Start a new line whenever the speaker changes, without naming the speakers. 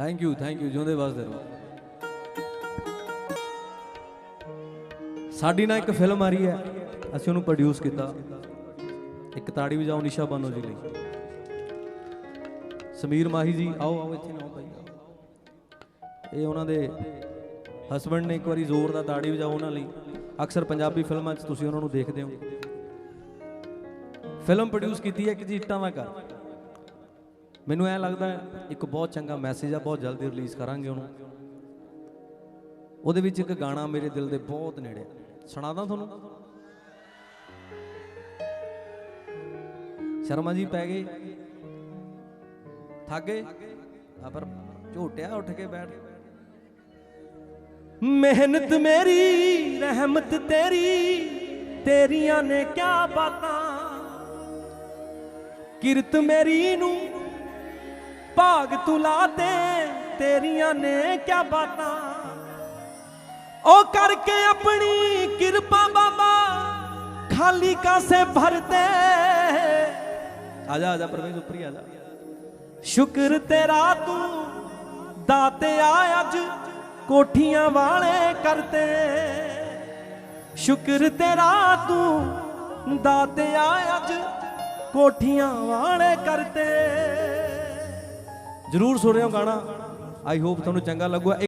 Thank you thank you ਜਿਉਂਦੇ ਵਸਦੇ ਰਹੋ ਸਾਡੀ ਨਾਲ ਇੱਕ ਫਿਲਮ ਆ ਰਹੀ ਹੈ, ਅਸੀਂ ਉਹਨੂੰ ਪ੍ਰੋਡਿਊਸ ਕੀਤਾ। ਇੱਕ ਤਾੜੀ ਵਜਾਓ, ਨਿਸ਼ਾ ਬਾਨੋ ਜੀ ਲਈ। ਸਮੀਰ ਮਾਹੀ ਜੀ, ਆਓ ਆਓ ਇੱਥੇ ਨਾ ਭਾਈ। ਇਹ ਉਹਨਾਂ ਦੇ ਹਸਬੰਡ ਨੇ ਇੱਕ ਵਾਰੀ ਜ਼ੋਰ ਦਾ ਤਾੜੀ ਵਜਾਓ ਉਹਨਾਂ ਲਈ। ਅਕਸਰ ਪੰਜਾਬੀ ਫਿਲਮਾਂ 'ਚ ਤੁਸੀਂ ਉਹਨਾਂ ਨੂੰ ਦੇਖਦੇ ਹੋ। ਫਿਲਮ ਪ੍ਰੋਡਿਊਸ ਕੀਤੀ ਹੈ ਕਿ ਜੀ ਇੱਟਾਂ ਦਾ ਘਰ ਮੈਨੂੰ ਐ ਲੱਗਦਾ ਇੱਕ ਬਹੁਤ ਚੰਗਾ ਮੈਸੇਜ ਆ, ਬਹੁਤ ਜਲਦੀ ਰਿਲੀਜ਼ ਕਰਾਂਗੇ ਉਹਨੂੰ। ਉਹਦੇ ਵਿੱਚ ਇੱਕ ਗਾਣਾ ਮੇਰੇ ਦਿਲ ਦੇ ਬਹੁਤ ਨੇੜੇ ਆ। ਸੁਣਾਦਾ ਤੁਹਾਨੂੰ? ਸ਼ਰਮਾ ਜੀ ਪੈ ਗਏ। ਥੱਕ ਗਏ? ਆ ਪਰ ਝੋਟਿਆ ਉੱਠ ਕੇ ਬੈਠ। ਮਿਹਨਤ ਮੇਰੀ, ਰਹਿਮਤ ਤੇਰੀ, ਤੇਰੀਆਂ ਨੇ ਕਿਆ ਬਾਤਾਂ? ਕਿਰਤ ਮੇਰੀ ਨੂੰ ਭਾਗ ਤੂੰ ਲਾ ਦੇ ਤੇਰੀਆਂ ਨੇ ਕਿਆ ਬਾਤਾਂ? ਉਹ ਕਰਕੇ ਆਪਣੀ ਕਿਰਪਾ ਬਾਬਾ ਖਾਲੀ ਕਾਸੇ ਭਰਦੇ। ਆਜਾ ਆਜਾ ਪਰਵੇਜ਼ ਉੱਪਰੀ ਆਜਾ ਸ਼ੁਕਰ ਤੇਰਾ ਤੂੰ ਦਾਤਿਆ ਅੱਜ, ਕੋਠੀਆਂ ਵਾਲੇ ਕਰਤੇ। ਸ਼ੁਕਰ ਤੇਰਾ ਤੂੰ ਦਾਤਿਆ ਅੱਜ, ਕੋਠੀਆਂ ਵਾਲੇ ਕਰਤੇ। ਜਰੂਰ ਸੁਣਿਓ ਗਾਣਾ। ਆਈ ਹੋਪ ਤੁਹਾਨੂੰ ਚੰਗਾ ਲੱਗੂਗਾ।